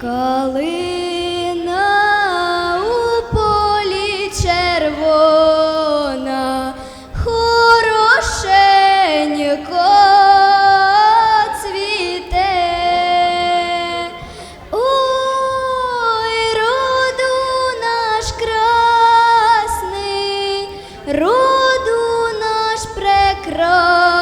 Калина у полі червона, хорошенько цвіте, ой, роду наш красний, роду наш прекрасний.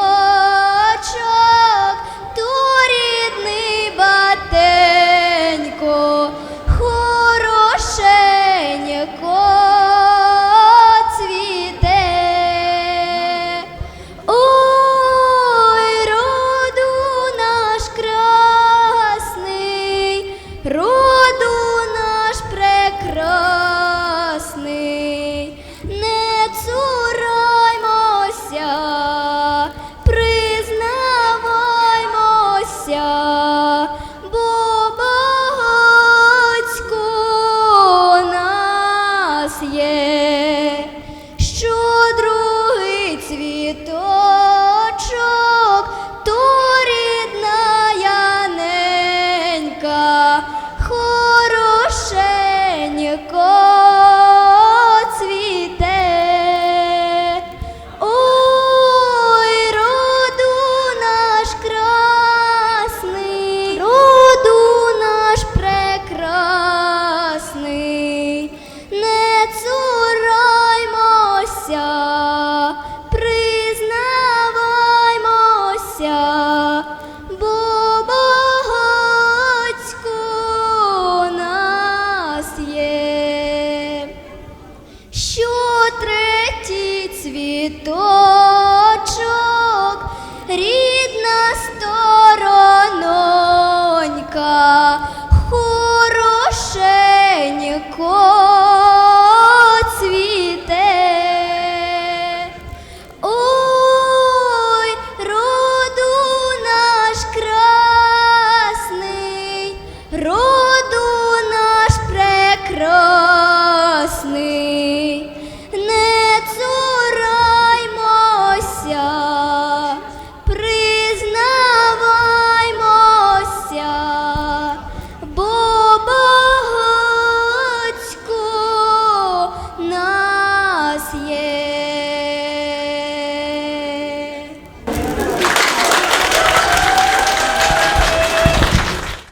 Oh.